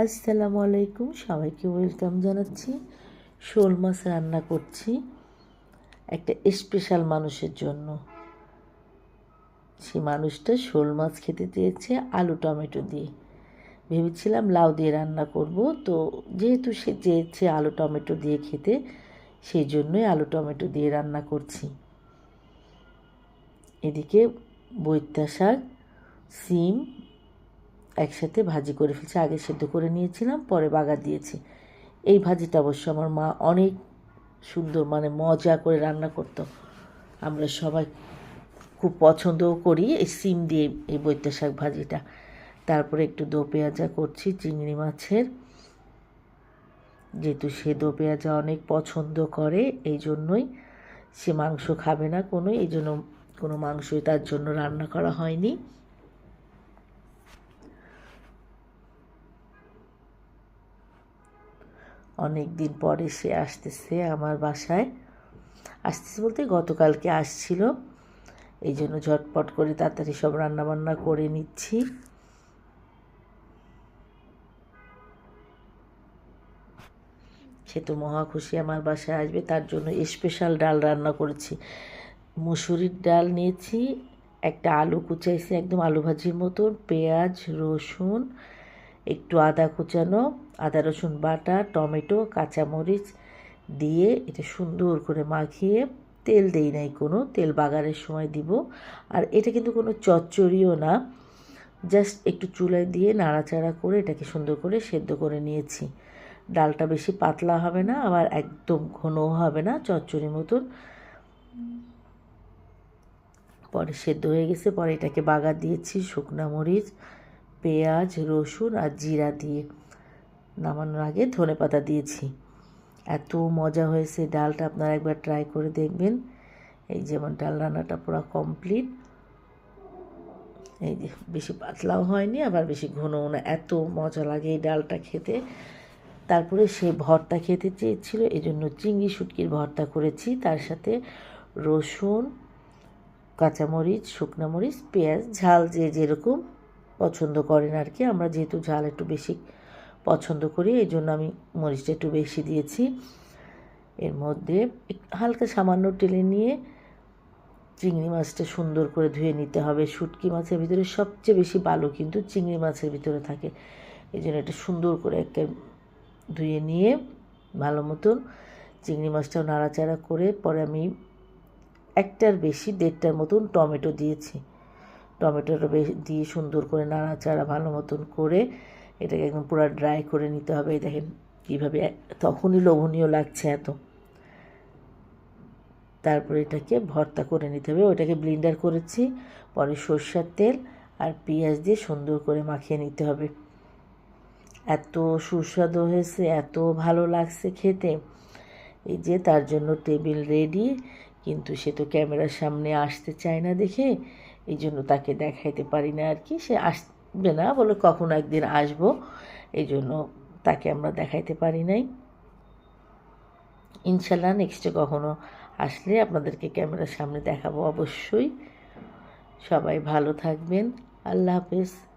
আসসালামু আলাইকুম, সবাইকে ওয়েলকাম জানাচ্ছি। শোল মাছ রান্না করছি একটা স্পেশাল মানুষের জন্য। সে মানুষটা শোল মাছ খেতে চেয়েছে আলু টমেটো দিয়ে। ভেবেছিলাম লাউ দিয়ে রান্না করব, তো যেহেতু সে চেয়েছে আলু টমেটো দিয়ে খেতে, সেই জন্যই আলু টমেটো দিয়ে রান্না করছি। এদিকে বৈত্যা শাক, সিম একসাথে ভাজি করে ফেলছি। আগে সেদ্ধ করে নিয়েছিলাম, পরে বাগার দিয়েছি। এই ভাজিটা অবশ্য আমার মা অনেক সুন্দর মানে মজা করে রান্না করতো। আমরা সবাই খুব পছন্দও করি এই সিম দিয়ে এই বৈত্যা শাক ভাজিটা। তারপরে একটু দো পেঁয়াজা করছি, চিংড়ি মাছের। যেহেতু সে দো পেঁয়াজা অনেক পছন্দ করে, এই জন্যই সে মাংস খাবে না কোনো, এই জন্য কোনো মাংসই তার জন্য রান্না করা হয়নি। অনেক দিন পরে সে আসতেছে আমার বাসায়। আসতেছে বলতে গতকালকে আসছিল। এই জন্য ঝটপট করে তাড়াতাড়ি সব রান্নাবান্না করে নিচ্ছি। সে তো মহা খুশি আমার বাসায় আসবে, তার জন্য স্পেশাল ডাল রান্না করেছি। মুসুরির ডাল নিয়েছি, একটা আলু কুচাইছি, একদম আলু ভাজির মতন, পেঁয়াজ, রসুন একটু আদা কুচানো, আদা, রসুন বাটা, টমেটো, কাঁচামরিচ দিয়ে এটা সুন্দর করে মাখিয়ে তেল দেই নাই কোনো, তেল বাগারের সময় দিব। আর এটা কিন্তু কোনো চচ্চড়িও না, জাস্ট একটু চুলায় দিয়ে নাড়াচাড়া করে এটাকে সুন্দর করে সেদ্ধ করে নিয়েছি। ডালটা বেশি পাতলা হবে না, আবার একদম ঘনও হবে না চচ্চড়ির মতন। পরে সেদ্ধ হয়ে গেছে, পরে এটাকে বাগার দিয়েছি, শুকনা মরিচ পেঁয়াজ, রসুন আর জিরা দিয়ে নামানোর আগে ধনে পাতা দিয়েছি। এত মজা হয়েছে ডালটা আপনারা একবার ট্রাই করে দেখবেন। এই যেমন ডাল রান্নাটা পুরো কমপ্লিট এই যে বেশি পাতলাও হয়নি, আবার বেশি ঘনও না। এত মজা লাগে এই ডালটা খেতে। তারপরে সে ভর্তা খেতে চেয়েছিল এই জন্য চিংড়ি শুটকির ভর্তা করেছি। তার সাথে রসুন, কাঁচামরিচ, শুকনো মরিচ, পেঁয়াজ, ঝাল যে যেরকম। পছন্দ করেন আর কি। আমরা যেহেতু ঝাল একটু বেশি পছন্দ করি, এই জন্য আমি মরিচটা একটু বেশি দিয়েছি। এর মধ্যে হালকা সামান্য টেলে নিয়ে চিংড়ি মাছটা সুন্দর করে ধুয়ে নিতে হবে। শুটকি মাছের ভিতরে সবচেয়ে বেশি বালু কিন্তু চিংড়ি মাছের ভিতরে থাকে। এই জন্য এটা সুন্দর করে একটা ধুয়ে নিয়ে ভালো মতন চিংড়ি মাছটাও নাড়াচাড়া করে পরে আমি একটার বেশি দেড়টার মতন টমেটো দিয়েছি। টমেটোটা দিয়ে সুন্দর করে নাড়াচাড়া ভালো মতন করে এটাকে একদম পুরো ড্রাই করে নিতে হবে। দেখেন কীভাবে তখনই লোভনীয় লাগছে এত। তারপরে এটাকে ভর্তা করে নিতে হবে। ওটাকে ব্লিন্ডার করেছি, পরে সর্ষার তেল আর পেঁয়াজ দিয়ে সুন্দর করে মাখিয়ে নিতে হবে। এত সুস্বাদু হয়েছে, এত ভালো লাগছে খেতে। এই যে তার জন্য টেবিল রেডি কিন্তু সে তো ক্যামেরার সামনে আসতে চায় না দেখে। এই জন্য তাকে দেখাইতে পারি না আর কি। সে আসবে না বলে কখন একদিন আসব এই জন্য তাকে আমরা দেখাইতে পারি নাই। ইনশাল্লাহ নেক্সটে কখনো আসলে আপনাদেরকে ক্যামেরার সামনে দেখাবো অবশ্যই। সবাই ভালো থাকবেন। আল্লাহ হাফেজ।